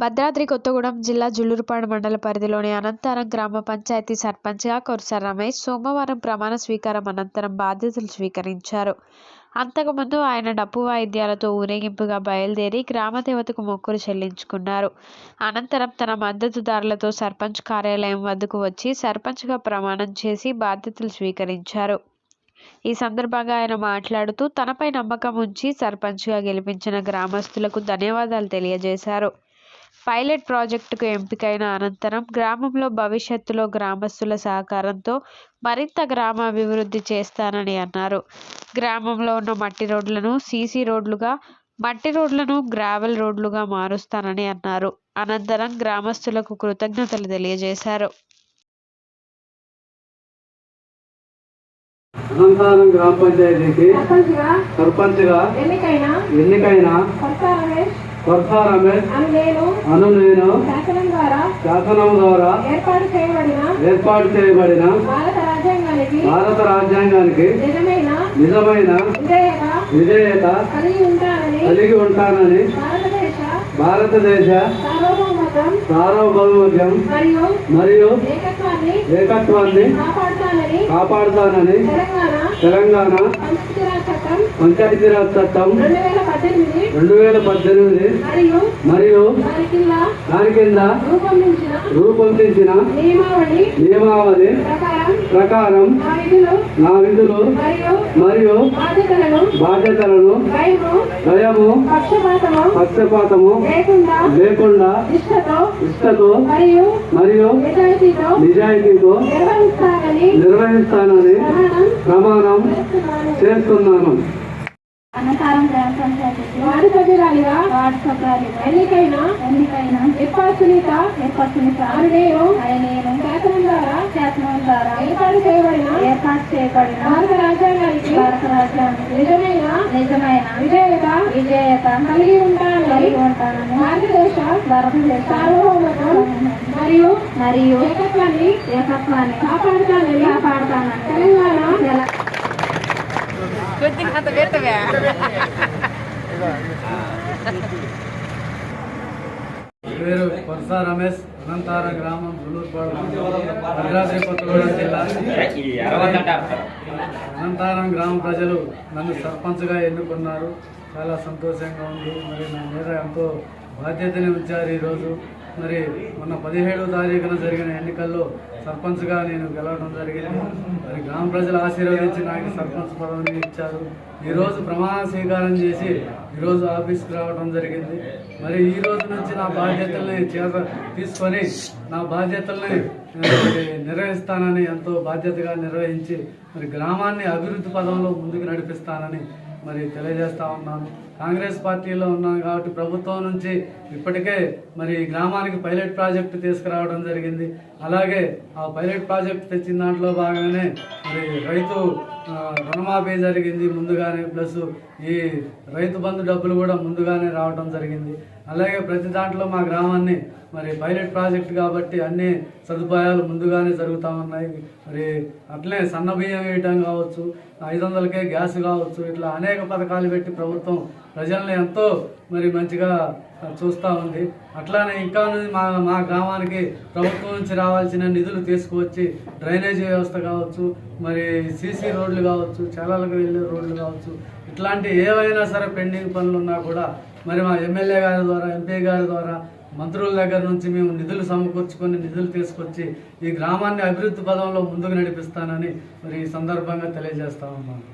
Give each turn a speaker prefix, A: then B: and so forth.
A: భద్రాద్రి కొత్తగూడెం జిల్లా జుల్లూరుపాడు మండల పరిధిలోని అనంతరం గ్రామ పంచాయతీ సర్పంచ్గా కొరస రమేష్ సోమవారం ప్రమాణ స్వీకారం అనంతరం బాధ్యతలు స్వీకరించారు. అంతకుముందు ఆయన డప్పు వాయిద్యాలతో ఊరేగింపుగా బయలుదేరి గ్రామదేవతకు మొక్కులు చెల్లించుకున్నారు. అనంతరం తన మద్దతుదారులతో సర్పంచ్ కార్యాలయం వద్దకు వచ్చి సర్పంచ్గా ప్రమాణం చేసి బాధ్యతలు స్వీకరించారు. ఈ సందర్భంగా ఆయన మాట్లాడుతూ తనపై నమ్మకం ఉంచి సర్పంచ్గా గెలిపించిన గ్రామస్తులకు ధన్యవాదాలు తెలియజేశారు. పైలట్ ప్రాజెక్టుకు ఎంపికైన అనంతరం గ్రామంలో భవిష్యత్తులో గ్రామస్తుల సహకారంతో మరింత గ్రామాభివృద్ధి చేస్తానని అన్నారు. గ్రామంలో ఉన్న మట్టి రోడ్లను సీసీ రోడ్లుగా మట్టి రోడ్లను గ్రావెల్ రోడ్లుగా మారుస్తానని అన్నారు. అనంతరం గ్రామస్తులకు కృతజ్ఞతలు తెలియజేశారు.
B: అనంతరం గ్రామ పంచాయతీకి
C: సర్పంచ్గా ఎన్నికైన?
B: ఎన్నికైన?
C: రమేష్ అని నేను శాసనం ద్వారా
B: శాసనం ద్వారా
C: ఏర్పాటు చేయబడిన
B: ఏర్పాటు చేయబడిన
C: భారత రాజ్యాంగానికి
B: భారత రాజ్యాంగానికి
C: నిజమైన
B: నిజమైన
C: విధేయత
B: విధేయత
C: కలిగి ఉంటానని
B: కలిగి ఉంటానని
C: భారతదేశ
B: భారతదేశ
C: సార్వభౌమత్వం మరియు
B: మరియు
C: ఏకత్వాన్ని
B: ఏకత్వాన్ని
C: కాపాడుతానని
B: కాపాడుతానని
C: తెలంగాణ
B: తెలంగాణ
C: పంచాయతీరాజ్ చట్టం రెండు వేల
B: రెండు వేల పద్దెనిమిది
C: మరియు దాని కింద రూపొందించిన నియమావళి ప్రకారం నా విధులు మరియు బాధ్యతలను భయము పక్షపాతము లేకుండా నిష్ఠతో మరియు నిజాయితీతో నిర్వహిస్తానని ప్రమాణం చేస్తున్నాను.
B: చేస్తున్నాను
C: అనంతరం గ్రామ పంచాయతీ వార్డు సభ్యురాలిగా వార్డు సభ్యురాలిగా ఎన్నికైన ఎన్నికైన ఎప్పటి సునీత? ఎప్పటి సునీత? అని నేను నేను శాసనం ద్వారా శాసనం ద్వారా ఏర్పాటు చేయబడిన? ఏర్పాటు చేయబడిన? భారత రాజ్యాంగానికి? భారత నిజమైన? నిజమైన? విజేయత? విజేయత? కలిగి ఉంటానని కలిగి ఉంటానని భారతదేశ? భారతదేశ? సార్వభౌమత్వం? మరియు? మరియు? ఏకత్వాన్ని? ఏకత్వాన్ని? కాపాడుతానని? కాపాడుతానని? తెలంగాణ?
B: పేరు కొరస రమేష్ అనంతార గ్రామం జులూరుపాడు భద్రాద్రి కొత్తగూడెం జిల్లా. అనంతారం గ్రామ ప్రజలు నన్ను సర్పంచ్గా ఎన్నుకున్నారు. చాలా సంతోషంగా ఉంది. మరి నా మీద ఎంతో బాధ్యతని ఉంచారు ఈరోజు. మరి మొన్న పదిహేడవ తారీఖున జరిగిన ఎన్నికల్లో సర్పంచ్గా నేను గెలవడం జరిగింది. మరి గ్రామ ప్రజలు ఆశీర్వదించి నాకు సర్పంచ్ పదవిని ఇచ్చారు. ఈరోజు ప్రమాణ స్వీకారం చేసి ఈరోజు ఆఫీస్కి రావడం జరిగింది. మరి ఈ రోజు నుంచి నా బాధ్యతల్ని చేత తీసుకొని నా బాధ్యతల్ని నిర్వహిస్తానని ఎంతో బాధ్యతగా నిర్వహించి మరి గ్రామాన్ని అభివృద్ధి పదంలో ముందుకు నడిపిస్తానని మరి తెలియజేస్తా ఉన్నాను. కాంగ్రెస్ పార్టీలో ఉన్నాను కాబట్టి ప్రభుత్వం నుంచి ఇప్పటికే మరి గ్రామానికి పైలట్ ప్రాజెక్టు తీసుకురావడం జరిగింది. అలాగే ఆ పైలట్ ప్రాజెక్ట్ తెచ్చిన దాంట్లో భాగంగానే మరి రైతు రుణమాఫీ జరిగింది ముందుగానే ప్లస్ ఈ రైతు బంధు డబ్బులు కూడా ముందుగానే రావడం జరిగింది. అలాగే ప్రతి దాంట్లో మా గ్రామాన్ని మరి పైలట్ ప్రాజెక్ట్ కాబట్టి అన్ని సదుపాయాలు ముందుగానే జరుగుతూ ఉన్నాయి. మరి అట్లే సన్న బియ్యం వేయటం కావచ్చు ఐదు వందలకే గ్యాస్ కావచ్చు ఇట్లా అనేక పథకాలు పెట్టి ప్రభుత్వం ప్రజల్ని ఎంతో మరి మంచిగా చూస్తూ ఉంది. అట్లానే ఇంకా మా మా గ్రామానికి ప్రభుత్వం నుంచి రావాల్సిన నిధులు తీసుకువచ్చి డ్రైనేజీ వ్యవస్థ కావచ్చు మరి సీసీ రోడ్లు కావచ్చు చాలాలకు వెళ్ళే రోడ్లు కావచ్చు ఇట్లాంటి ఏవైనా సరే పెండింగ్ పనులు ఉన్నా కూడా మరి మా ఎమ్మెల్యే గారి ద్వారా ఎంపీ గారి ద్వారా మంత్రుల దగ్గర నుంచి మేము నిధులు సమకూర్చుకొని నిధులు తీసుకొచ్చి ఈ గ్రామాన్ని అభివృద్ధి పదంలో ముందుకు నడిపిస్తానని మరి ఈ సందర్భంగా తెలియజేస్తా ఉన్నాను.